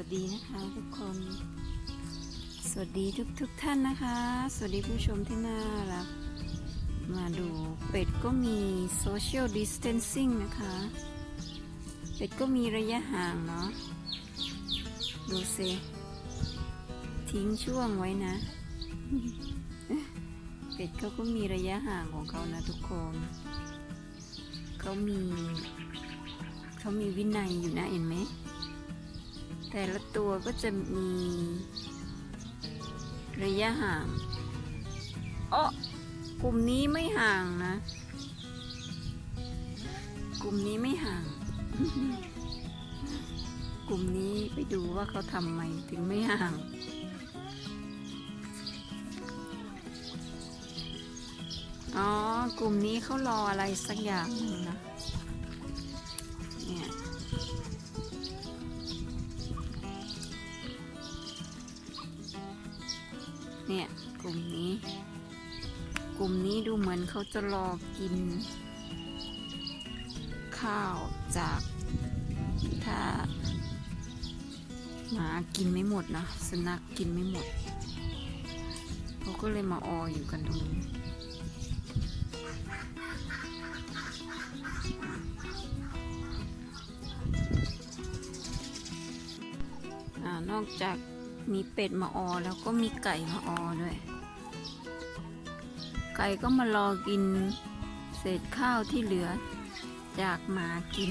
วัสดีนะคะทุกคน สวัสดีทุกทุกท่านนะคะ สวัสดีผู้ชมที่น่ารัก มาดูเป็ดก็มี social distancing นะคะ เป็ดก็มีระยะห่างเนาะ ดูสิทิ้งช่วงไว้นะ เป็ดเขาก็มีระยะห่างของเขานะทุกคน เขามี เขามีวินัยอยู่นะเห็นไหม แต่ละตัวก็จะมีระยะห่างอ๋อกลุ่มนี้ไม่ห่างนะ กลุ่มนี้ไม่ห่าง กลุ่มนี้ไปดูว่าเขาทำไมถึงไม่ห่างอ๋อ กลุ่มนี้เขารออะไรสักอย่างหนึงนะ เนี่ยกลุ่มนี้ กลุ่มนี้ดูเหมือนเขาจะรอกิน ข้าวจากถ้าหมากินไม่หมดนะสุนัขกินไม่หมดเขาก็เลยมาอออยู่กันตรงนี้นอกจาก มีเป็ดมาออแล้วก็มีไก่มาออด้วย ไก่ก็มารอกินเศษข้าวที่เหลือ จากหมากิน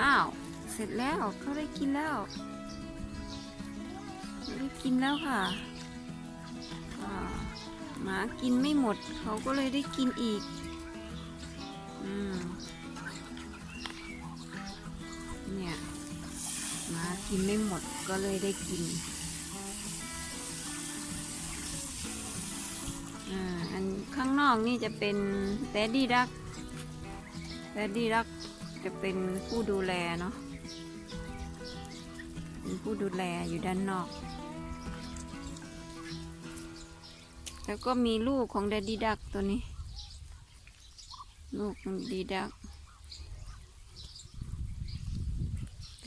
อ้าว เสร็จแล้วเขาได้กินแล้วได้กินแล้วค่ะหมากินไม่หมด เขาก็เลยได้กินอีก อืม กินไม่หมดก็เลยได้กิน อ่า อันข้างนอกนี่จะเป็นแดดดี้ดักแดดดี้ดักจะเป็นผู้ดูแลเนาะ เป็นผู้ดูแลอยู่ด้านนอก แล้วก็มีลูกของแดดดี้ดักตัวนี้ ลูกดีดัก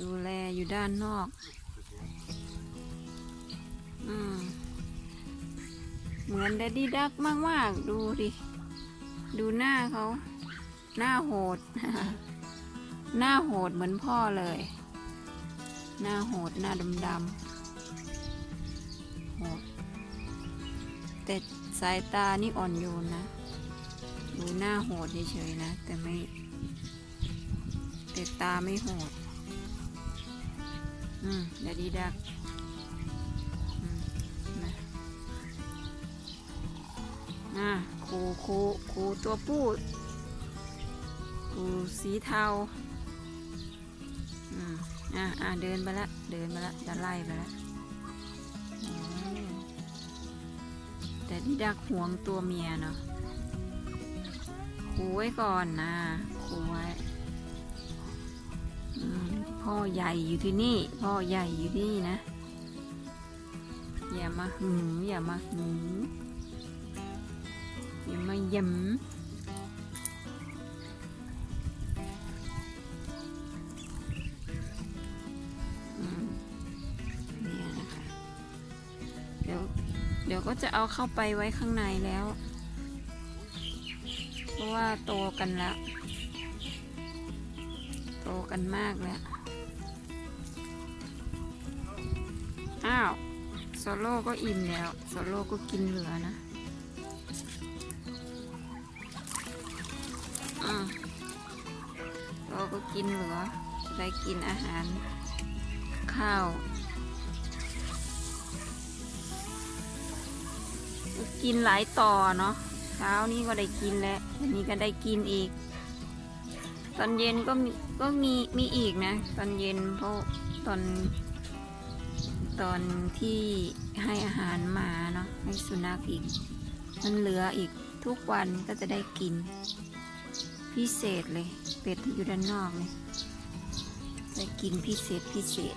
ดูแลอยู่ด้านนอก อืม เหมือนแดดดี้ดักมาก ๆ ดูดิ ดูหน้าเขา หน้าโหด หน้าโหดเหมือนพ่อเลย หน้าโหดหน้าดำๆโหดแต่สายตานี่อ่อนโยนนะดูหน้าโหดเฉยๆนะ แต่ไม่แต่ตาไม่โหด อืมเดี๋ยวดีดักนะอะคูคูคูตัวผู้คูสีเทาอืมอะอะเดินไปละ เดินไปละจะไล่ไปละแต่ดีดักห่วงตัวเมียเนาะคูไว้ก่อนนะคูไว้ พ่อใหญ่อยู่ที่นี่ พ่อใหญ่อยู่ที่นี่นะ อย่ามาหึงอย่ามาหึงอย่ามาย้ำอืมเยนะคะเดี๋ยวเดี๋ยวก็จะเอาเข้าไปไว้ข้างในแล้ว เพราะว่าโตกันแล้ว โตกันมากแล้วอ้าวโซโล่ก็อิ่มแล้วโซโล่ก็กินเหลือนะอืมโซโล่ก็กินเหลือได้กินอาหารข้าวกินหลายต่อเนาะเช้านี้ก็ได้กินแล้ววันนี้ก็ได้กินอีก ตอนเย็นก็มีก็มีมีอีกนะ ตอนเย็นเพราะตอน ตอนที่ให้อาหารหมาเนาะให้สุนัขอีก มันเหลืออีกทุกวันก็จะได้กิน พิเศษเลย เป็ดที่อยู่ด้านนอกเลยจะกินพิเศษพิเศษ